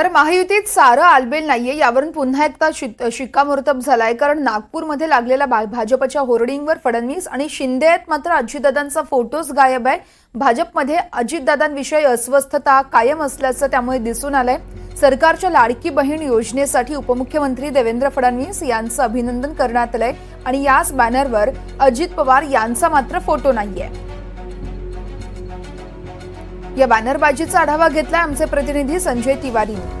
तर महायुतीत सारं आलबेल नाहीये. यावरून पुन्हा एकदा शिक्कामोर्तब झालाय. कारण नागपूरमध्ये लागलेल्या भा- भाजपच्या होर्डिंगवर फडणवीस आणि शिंदे आहेत मात्र अजितदादांचा फोटोच गायब आहे. भाजपमध्ये अजितदादांविषयी अस्वस्थता कायम असल्याचं त्यामुळे दिसून आलंय. सरकारच्या लाडकी बहीण योजनेसाठी उपमुख्यमंत्री देवेंद्र फडणवीस यांचं अभिनंदन करण्यात आलंय. आणि याच बॅनरवर अजित पवार यांचा मात्र फोटो नाहीये. या बॅनरबाजीचा आढावा घेतला आमचे प्रतिनिधी संजय तिवारीने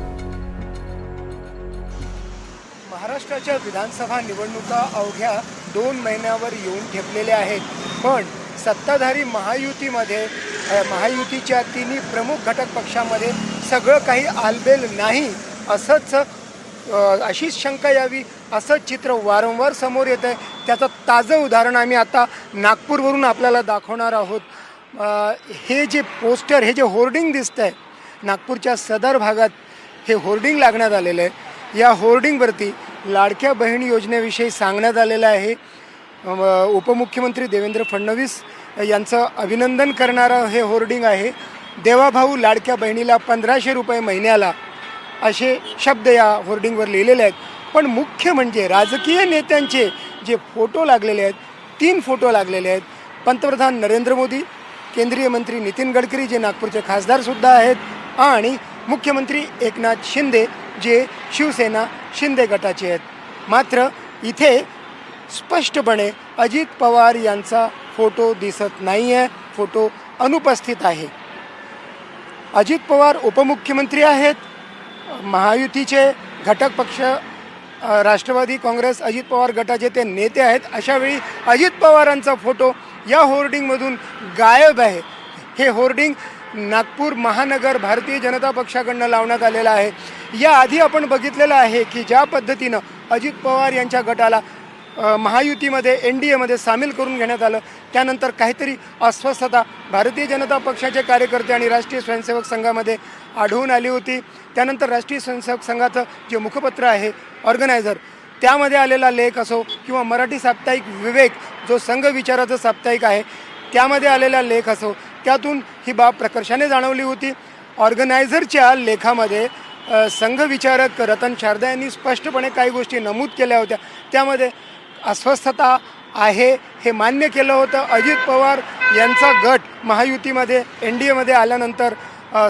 महाराष्ट्राच्या विधानसभा निवडणुका अवघ्या दोन महिन्यावर येऊन ठेपलेल्या आहेत. पण सत्ताधारी महायुतीमध्ये महायुतीच्या तिन्ही प्रमुख घटक पक्षामध्ये सगळं काही आलबेल नाही असंच अशीच शंका यावी असंच चित्र वारंवार समोर येतं आहे त्याचं ताजं उदाहरण आम्ही आता नागपूरवरून आपल्याला दाखवणार आहोत. हे जे पोस्टर हे जे होर्डिंग दिसतं आहे नागपूरच्या सदर भागात हे होर्डिंग लागण्यात आलेलं आहे. या होर्डिंगवरती लाडक्या बहीण योजनेविषयी सांगण्यात आलेलं आहे. उपमुख्यमंत्री देवेंद्र फडणवीस यांचं अभिनंदन करणारं हे होर्डिंग आहे. देवाभाऊ लाडक्या बहिणीला पंधराशे रुपये महिन्याला असे शब्द या होर्डिंगवर लिहिलेले आहेत. पण मुख्य म्हणजे राजकीय नेत्यांचे जे फोटो लागलेले आहेत तीन फोटो लागलेले आहेत. पंतप्रधान नरेंद्र मोदी केंद्रीय मंत्री नितीन गडकरी जे नागपूरचे खासदारसुद्धा आहेत आणि मुख्यमंत्री एकनाथ शिंदे जे शिवसेना शिंदे गटाचे आहेत. मात्र इथे स्पष्टपणे अजित पवार यांचा फोटो दिसत नाही आहे फोटो अनुपस्थित आहे. अजित पवार उपमुख्यमंत्री आहेत महायुतीचे घटक पक्ष राष्ट्रवादी काँग्रेस अजित पवार गटाचे ते नेते आहेत अशावेळी अजित पवारांचा फोटो या होर्डिंगमधून गायब आहे. हे होर्डिंग नागपूर महानगर भारतीय जनता पक्षाकडनं लावण्यात आलेलं आहे. याआधी आपण बघितलेलं आहे की ज्या पद्धतीनं अजित पवार यांच्या गटाला महायुतीमध्ये एन डी एमध्ये सामील करून घेण्यात आलं. त्यानंतर काहीतरी अस्वस्थता भारतीय जनता पक्षाचे कार्यकर्ते आणि राष्ट्रीय स्वयंसेवक संघामध्ये आढळून आली होती. त्यानंतर राष्ट्रीय स्वयंसेवक संघाचं जे मुखपत्र आहे ऑर्गनायझर त्यामध्ये आलेला लेख असो किंवा मराठी साप्ताहिक विवेक जो संघ विचाराचं साप्ताहिक आहे त्यामध्ये आलेला लेख असो त्यातून ही बाब प्रकर्षाने जाणवली होती. ऑर्गनायझरच्या लेखामध्ये संघ संघविचारक रतन शारदा यांनी स्पष्टपणे काही गोष्टी नमूद केल्या होत्या. त्यामध्ये अस्वस्थता आहे हे मान्य केलं होतं. अजित पवार यांचा गट महायुतीमध्ये एन डी एमध्ये आल्यानंतर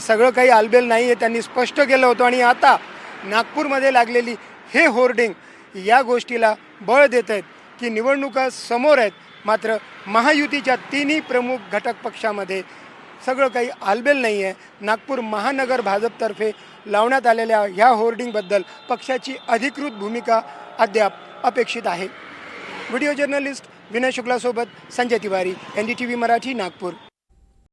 सगळं काही आलबेल नाही आहे त्यांनी स्पष्ट केलं होतं. आणि आता नागपूरमध्ये लागलेली हे होर्डिंग या गोष्टीला बळ देत आहेत की निवडणुका समोर आहेत. मात्र महायुतीच्या तिन्ही प्रमुख घटक पक्षामध्ये सगळं काही आलबेल नाही आहे नागपूर महानगर भाजपतर्फे लावण्यात आलेल्या ह्या होर्डिंगबद्दल पक्षाची अधिकृत भूमिका अद्याप अपेक्षित आहे. Video journalist Vinay शुक्लासोबत Sanjay Tiwari N D T V Marathi Nagpur.